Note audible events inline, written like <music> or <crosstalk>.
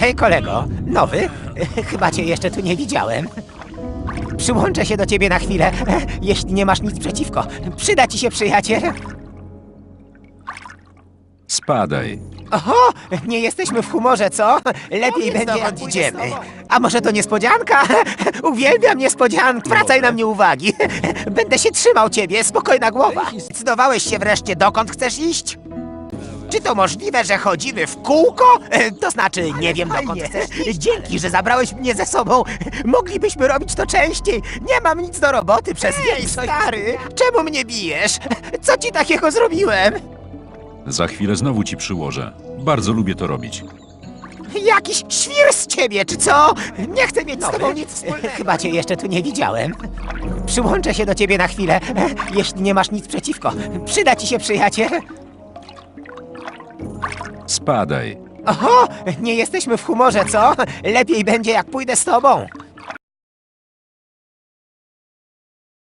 Hej kolego, nowy? <laughs> Chyba cię jeszcze tu nie widziałem. Przyłączę się do ciebie na chwilę, <laughs> jeśli nie masz nic przeciwko. Przyda ci się przyjaciel. Spadaj. Oho, nie jesteśmy w humorze, co? Lepiej będzie jak dokąd idziemy. A może to niespodzianka? <laughs> Uwielbiam niespodzianki. Zwracaj na mnie uwagi. Będę się trzymał ciebie, spokojna głowa. Zdecydowałeś się wreszcie, dokąd chcesz iść? Czy to możliwe, że chodzimy w kółko? E, To znaczy, nie wiem dokąd chcesz. Dzięki, że zabrałeś mnie ze sobą. Moglibyśmy robić to częściej. Nie mam nic do roboty przez większość... stary, czemu mnie bijesz? Co ci takiego zrobiłem? Za chwilę znowu ci przyłożę. Bardzo lubię to robić. Jakiś świr z ciebie, czy co? Nie chcę mieć z tobą nic wspólnego. Chyba cię jeszcze tu nie widziałem. Przyłączę się do ciebie na chwilę, jeśli nie masz nic przeciwko. Przyda ci się przyjaciel. Spadaj. Oho, nie jesteśmy w humorze, co? Lepiej będzie, jak pójdę z tobą.